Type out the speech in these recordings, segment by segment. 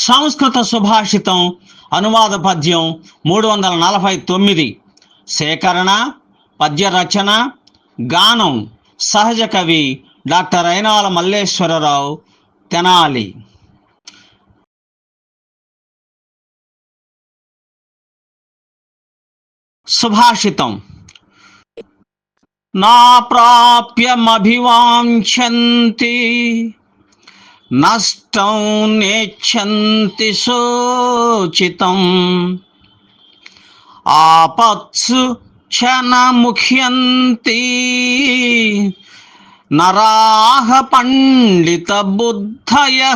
సంస్కృత సుభాషితం అనువాద పద్యం మూడు వందల నలభై తొమ్మిది. సేకరణ పద్య రచన గానం సహజ కవి డాక్టర్ అయినాల మల్లేశ్వరరావు తెనాలి. సుభాషితం. నా ప్రాప్యమభివాంఛంతి. నష్టం నేచ్చంతి శోచితం. ఆపత్సు క్షణముఖ్యంతి. నరాహ పండిత బుద్ధయ.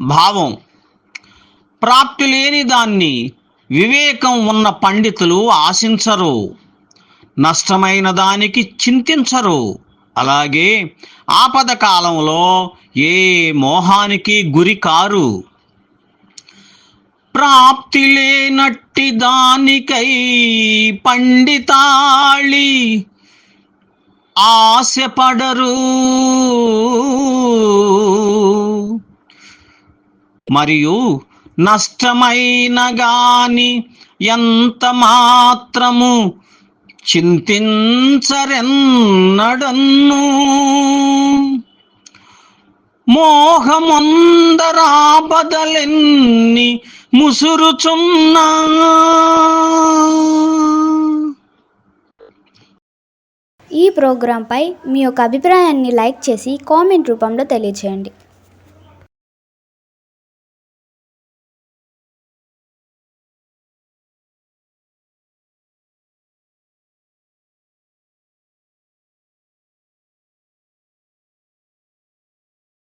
భావం. ప్రాప్తి లేని దాన్ని వివేకం ఉన్న పండితులు ఆశించరు. నష్టమైన దానికి చింతించరు. అలాగే ఆపద కాలంలో ఏ మోహానికి గురి కారు? ప్రాప్తి లేనట్టి దానికై పండితాళి. ఆశపడరు. మరియు నష్టమైన గాని ఎంత మాత్రము చింతించరెన్నడన్ను. మోహముందరాబదలెన్ని ముసురుచున్నా. ఈ ప్రోగ్రాంపై మీ యొక్క అభిప్రాయాన్ని లైక్ చేసి కామెంట్ రూపంలో తెలియచేయండి.